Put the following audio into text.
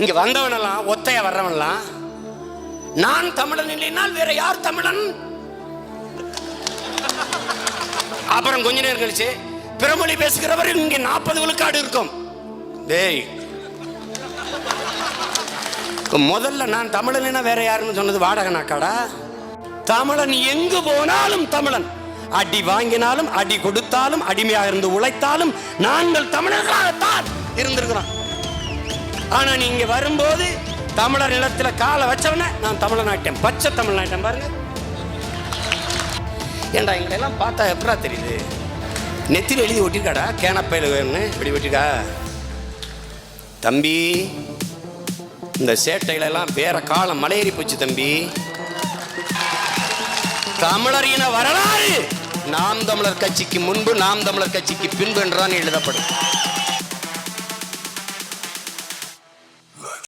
இங்க வந்தவனெல்லாம் ஒத்தையா வர்றவன்லாம் நான் தமிழன் இல்லைனால் வேற யார் தமிழன்? அப்புறம் கொஞ்ச நேரம் கழிச்சு பிறமொழி பேசுகிறவர் இங்க நாற்பது விழுக்காடு இருக்கும். டேய். முதல்ல நான் தமிழனா வேற யாருன்னு சொன்னது வாடகை நாக்காடா தமிழன் எங்கு போனாலும் தமிழன். அடி வாங்கினாலும் அடி கொடுத்தாலும் அடிமையாக இருந்து உழைத்தாலும் நாங்கள் தமிழர்களாகத்தான் இருந்திருக்கிறோம். ஆனா நீங்க வரும்போது தமிழர் நிலத்துல காலை வச்சவன நான் தமிழனாட்டேன் பச்சை தமிழ்நாட்டம் பாருங்க. ஏண்டா எங்களெல்லாம் பார்த்தா எப்படா தெரியுது? நெத்தியில் எழுதி ஒட்டிருக்காடா? கேனப்பையில் வேணும்னு. இப்படி ஒட்டிருக்கா? தம்பி இந்த சேட்டையில எல்லாம் வேற காலம் மலையேறி போச்சு தம்பி. தமிழர் இன வரலாறு! நாம் தமிழர் கட்சிக்கு முன்பு நாம் தமிழர் கட்சிக்கு பின்பு என்றுதான் எழுதப்படும்.